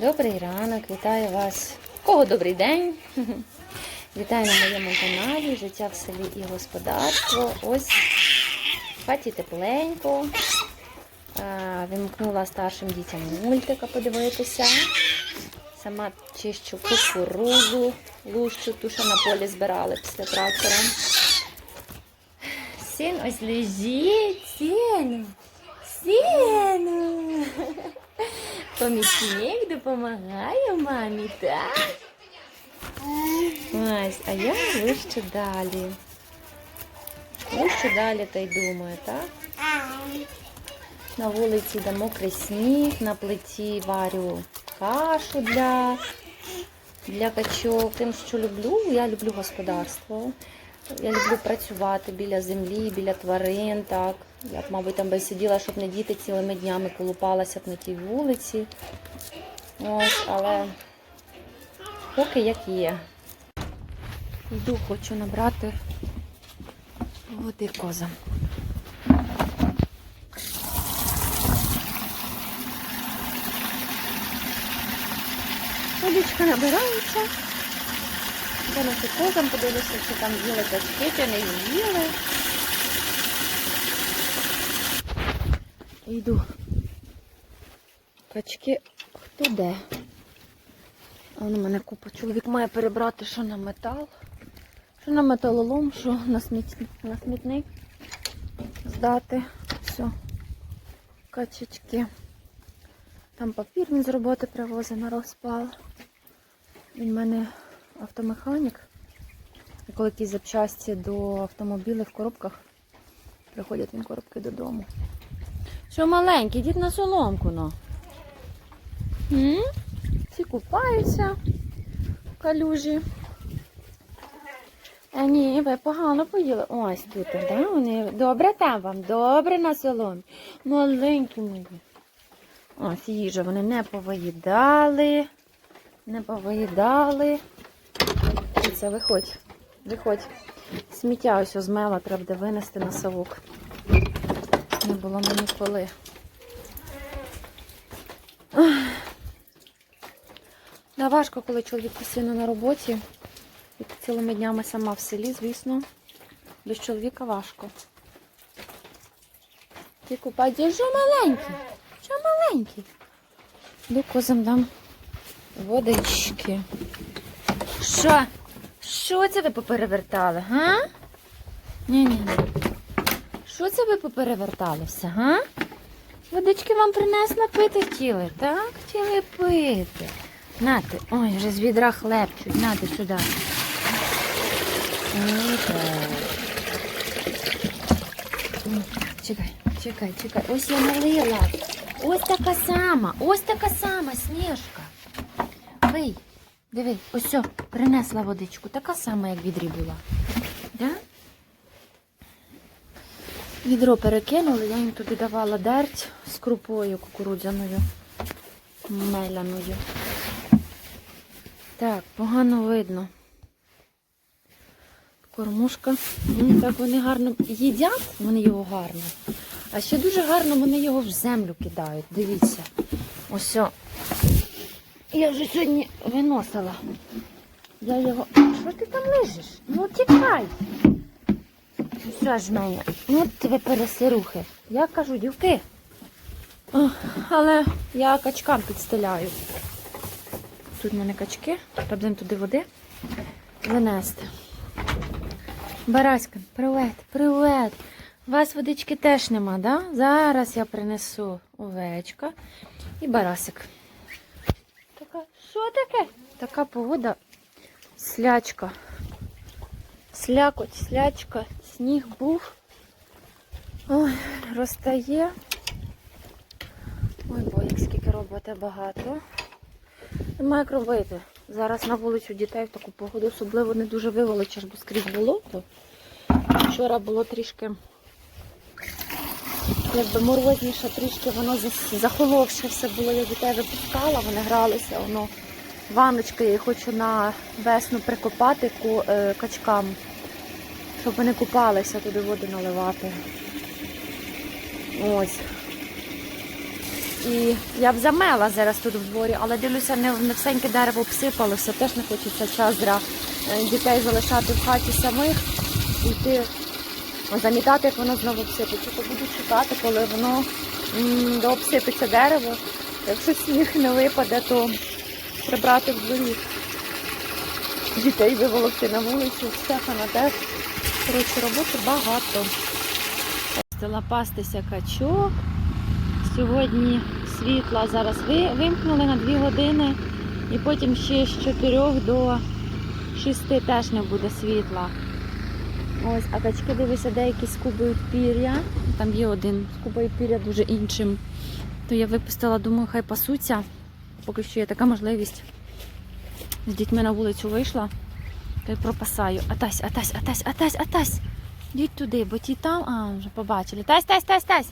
Добрий ранок, вітаю вас. Кого добрий день? Вітаю на моєму каналі Життя в селі і господарство. Ось в хаті тепленько. Вимкнула старшим дітям мультика подивитися. Сама чищу кукурузу, лущу, ту, що на полі збирали після трактора. Син ось лежить, сину, сину. Помічник допомагає мамі, так? Ось, а я вище далі. Вище далі та й думаю, так? На вулиці де мокрий сніг, на плиті варю кашу для, для качок. Тим, що люблю, я люблю господарство. Я люблю працювати біля землі, біля тварин. так. Я б, мабуть, там би сиділа, щоб не діти цілими днями колупалася б на тій вулиці. Ось, але поки як є. Йду, хочу набрати води козам. Водичка набирається. І козам подивлюся, чи там їли качки, чи не їли. Йду. Качки хто де? А на мене купа. Чоловік має перебрати, що на метал, що на металолом, що на, сміт... на смітник здати. Все. Качечки. Там папір він з роботи привозить на розпал. Він в мене автомеханік. І коли якісь запчасті до автомобілів в коробках, приходять він коробки додому. Що маленький, дід на соломку. М? Всі купаються в калюжі. А ні, ви погано поїли. Ось тут, да? Вони... Добре там вам, добре на соломі. Маленькі мої. Ось їжа, вони не повиїдали. Не повиїдали. Це виходь, виходь. Сміття ось змела, треба буде винести на совок. Не було мені коли. Да, важко, коли чоловік постійно на роботі. І цілими днями сама в селі, звісно. Без чоловіка важко. Ти купай, що маленький? Що маленький? До козам дам водички. Що? Що це ви поперевертали, га? Ні-ні. Що це ви поперевертали га? Водички вам принесла пити хотіли, так? Хотіли пити. Нате, ой, вже з відра хлебчуть, нате сюди. Чекай, чекай, чекай. Ось я налила. Ось така сама, ось така сама сніжка. Пий, диви, ось принесла водичку. Така сама, як відрі була. Да? Відро перекинули, я їм туди давала дерть з крупою кукурудзяною, меляною. Так, погано видно. Кормушка. Ну, так вони гарно їдять, вони його гарно. А ще дуже гарно вони його в землю кидають. Дивіться. Ось. Я вже сьогодні виносила. Я його. Що ти там лежиш? Ну тікай. Мене? Ну тебе пересирухи. Я кажу, дівки. Але я качкам підстеляю. Тут в мене качки, треба будемо туди води винести. Бараська, привет, привет. У вас водички теж нема, да? Зараз я принесу овечка і барасик. Така, що таке? Така погода, слячка. Слякоть, слячка, сніг був. Ой, розтає. Ой, бо як скільки роботи багато. Нема як робити. Зараз на вулицю дітей в таку погоду особливо не дуже виволочиш, бо скрізь болото. Вчора було трішки, якби морозніше, трішки воно захоловше все було. Я дітей випускала, вони гралися, воно ванночки я хочу на весну прикопати е, качкам, щоб вони купалися, туди воду наливати. Ось. І я б замела зараз тут в дворі, але дивлюся, не, всеньке дерево обсипалося, теж не хочеться час е, дітей залишати в хаті самих йти замітати, як воно знову обсипеться. То буду чекати, коли воно дообсипеться дерево. Якщо сніг не випаде, то прибрати в. Дітей виволокти на вулицю, Стефана теж. Коротше, роботи багато. Стала пастися качок. Сьогодні світла зараз вимкнули на 2 години, і потім ще з 4 до 6 теж не буде світла. Ось, а качки, дивися, деякі скубають пір'я. Там є один, скубає пір'я дуже іншим. То я випустила, думаю, хай пасуться. Поки що є така можливість. З дітьми на вулицю вийшла, то й пропасаю. Атась, атась, атась, атась, атась. Йдіть туди, бо ті там, а, вже побачили. Тась, тась, тась, тась.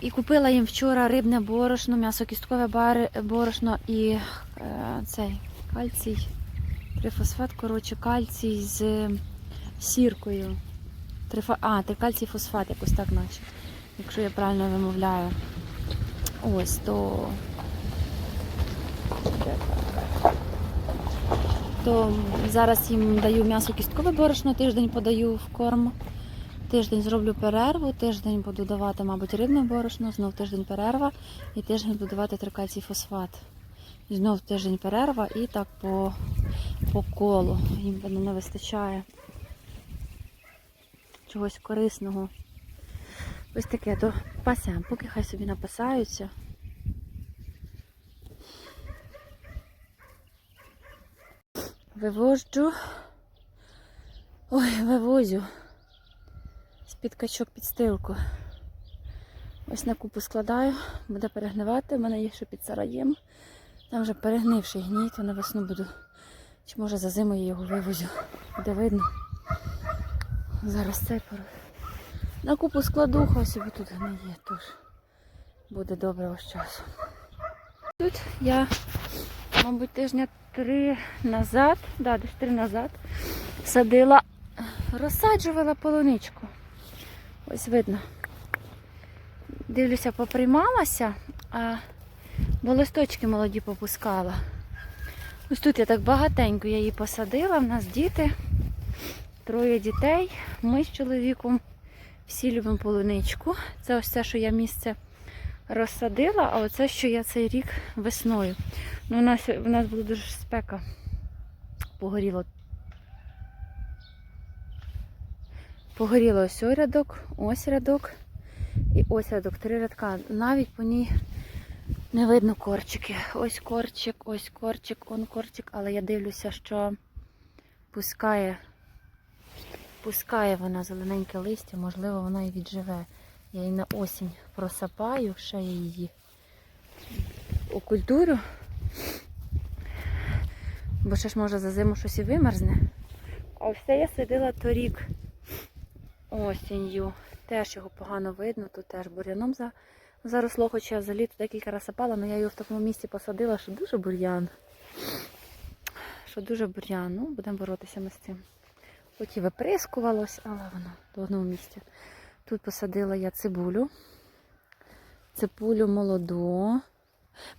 І купила їм вчора рибне борошно, м'ясо-кісткове бар- борошно і е, цей кальцій, трифосфат, коротше, кальцій з сіркою. Трифа... А, трикальцій фосфат, якось так наче, якщо я правильно вимовляю. Ось то. Де так? То зараз їм даю м'ясо кісткове борошно, тиждень подаю в корм. Тиждень зроблю перерву, тиждень буду давати, мабуть, рибне борошно, знов тиждень перерва, і тиждень буду давати трикальцій фосфат. І знов тиждень перерва і так по, по колу. Їм воно не вистачає чогось корисного. Ось таке, то пасям, поки хай собі напасаються. Вивожджу. Ой, вивозю з-під качок підстилку. Ось на купу складаю, буде перегнивати. У мене є ще під сараєм. Там вже перегнивший гній, то на весну буду. Чи може за зиму я його вивозю. Буде видно. Зараз цей пор. На купу складу, хай собі тут гниє, тож буде добре ось часу. Тут я, мабуть, тижня три назад, да, десь три назад, садила, розсаджувала полуничку. Ось видно. Дивлюся, поприймалася, а бо листочки молоді попускала. Ось тут я так багатенько я її посадила, в нас діти, троє дітей. Ми з чоловіком всі любимо полуничку. Це ось те, що я місце розсадила, а оце, що я цей рік весною. Ну, у нас, у нас була дуже спека. Погоріло. Погоріло ось рядок, ось рядок і ось рядок. Три рядка. Навіть по ній не видно корчики. Ось корчик, ось корчик, он корчик, але я дивлюся, що пускає, пускає вона зелененьке листя, можливо, вона і відживе. Я її на осінь просапаю, ще я її у культуру. Бо ще ж може за зиму щось і вимерзне. А це я сидила торік осінню. Теж його погано видно, тут теж бур'яном за, заросло, хоча взагалі тут декілька разів сапала, але я його в такому місці посадила, що дуже бур'ян. Що дуже бур'ян. Ну, будемо боротися ми з цим. Хоч і виприскувалось, але воно до одного місця. Тут посадила я цибулю. Цибулю молоду.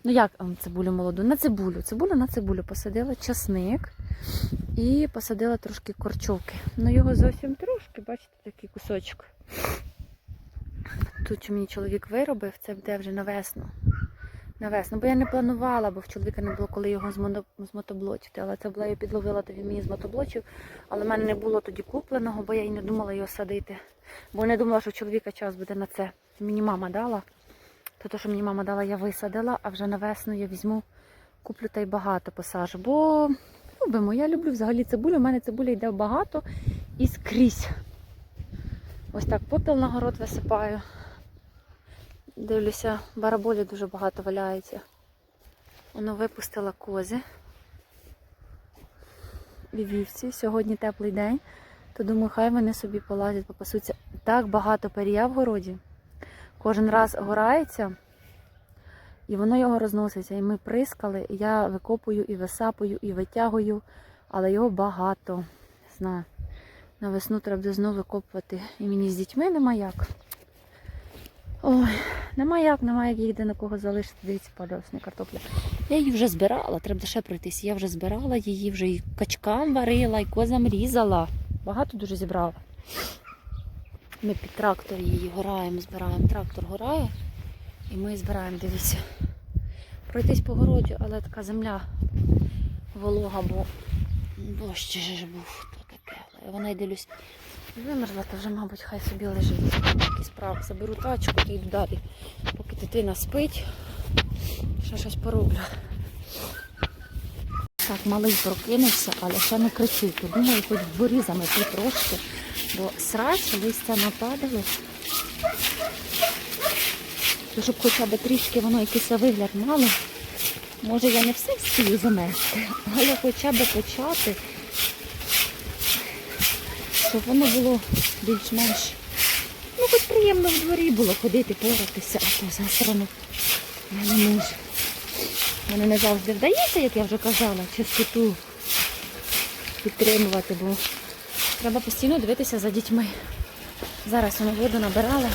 Ну як ем, цибулю молоду? На цибулю. Цибулю на цибулю посадила часник і посадила трошки корчовки. Ну його зовсім трошки, бачите, такий кусочок. Тут мені чоловік виробив, це буде вже на весну. На весну, бо я не планувала, бо в чоловіка не було коли його змото- змотоблочити. Але це була я підловила, то він мені змотоблочив. Але в мене не було тоді купленого, бо я й не думала його садити. Бо не думала, що чоловіка час буде на це. Мені мама дала. То, те, що мені мама дала, я висадила, а вже на весну я візьму, куплю та й багато посажу. Бо любимо, я люблю взагалі цибулю. У мене цибуля йде багато і скрізь. Ось так попіл на город висипаю. Дивлюся, бараболі дуже багато валяється. Воно випустила кози. І вівці. Сьогодні теплий день, то думаю, хай вони собі полазять, попасуться. Так багато перія в городі. Кожен раз горається, і воно його розноситься. І ми прискали, і я викопую, і висапую, і витягую, але його багато. Знаю. На весну треба буде знову викопувати. І мені з дітьми нема як. Ой, нема як, нема як їх де на кого залишити. Дивіться, пальосна картопля. Я її вже збирала, треба ще пройтись. Я вже збирала її, вже і качкам варила, і козам різала. Багато дуже зібрала. Ми під трактор її гораємо, збираємо. Трактор горає, і ми збираємо, дивіться. Пройтись по городі, але така земля волога, бо дощ ж був то таке. Але вона й дивлюсь, вимерзла, то вже, мабуть, хай собі лежить. Такі справи. Заберу тачку і йду далі. Поки дитина спить, ще щось пороблю. Так, малий прокинувся, але ще не кричить. Думаю, хоч в дворі замети трошки, бо срач, листя нападало. То щоб хоча б трішки воно якийсь вигляд мало. Може я не все встигну замести, але хоча б почати, щоб воно було більш-менш. Ну, хоч приємно в дворі було ходити, поратися, а то засрано. Я не можу. Мене не завжди вдається, як я вже казала, чистоту підтримувати, бо треба постійно дивитися за дітьми. Зараз воно воду набирала.